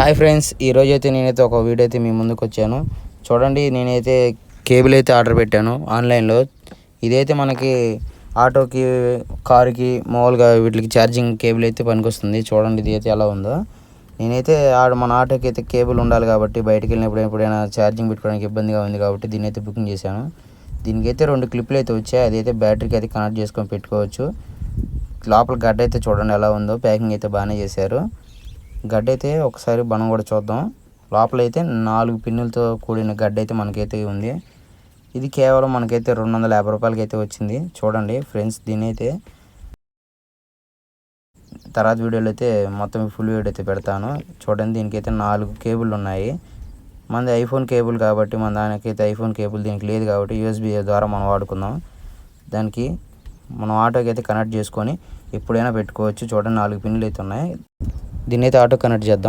Hi friends ఈరోజు అయితే నేనైతే ఒక వీడియో అయితే మీ ముందుకు వచ్చాను. చూడండి నేనైతే కేబుల్ అయితే ఆర్డర్ పెట్టాను ఆన్లైన్లో ఇదైతే మనకి ఆటోకి కారుకి మామూలుగా వీటికి ఛార్జింగ్ కేబుల్ అయితే పనికొస్తుంది. చూడండి ఇది అయితే ఎలా ఉందో. నేనైతే ఆడ మన ఆటోకి అయితే కేబుల్ ఉండాలి కాబట్టి బయటకు వెళ్ళినప్పుడు ఎప్పుడైనా ఛార్జింగ్ పెట్టుకోవడానికి ఇబ్బందిగా ఉంది కాబట్టి దీన్ని అయితే బుకింగ్ చేశాను. దీనికైతే రెండు క్లిప్లు అయితే వచ్చాయి. అదైతే బ్యాటరీకి అయితే కనెక్ట్ చేసుకొని పెట్టుకోవచ్చు. లోపల గడ్డ అయితే చూడండి ఎలా ఉందో. ప్యాకింగ్ అయితే బాగానే చేశారు. గడ్డ అయితే ఒకసారి మనం కూడా చూద్దాం. లోపల అయితే నాలుగు పిన్నులతో కూడిన గడ్డ అయితే మనకైతే ఉంది. ఇది కేవలం మనకైతే రెండు వందల యాభై రూపాయలకి అయితే వచ్చింది. చూడండి ఫ్రెండ్స్ దీని అయితే తర్వాత వీడియోలో అయితే మొత్తం ఫుల్ వీడియో అయితే పెడతాను. చూడండి దీనికైతే నాలుగు కేబుల్ ఉన్నాయి. మనది ఐఫోన్ కేబుల్ కాబట్టి మన దానికైతే ఐఫోన్ కేబుల్ దీనికి లేదు కాబట్టి యూఎస్బీ ద్వారా మనం వాడుకుందాం. దానికి మనం ఆటోకి అయితే కనెక్ట్ చేసుకొని ఎప్పుడైనా పెట్టుకోవచ్చు. చూడండి నాలుగు పిన్నులు అయితే ఉన్నాయి. దీన్ని అయితే ఆటో కనెక్ట్ చేద్దాం.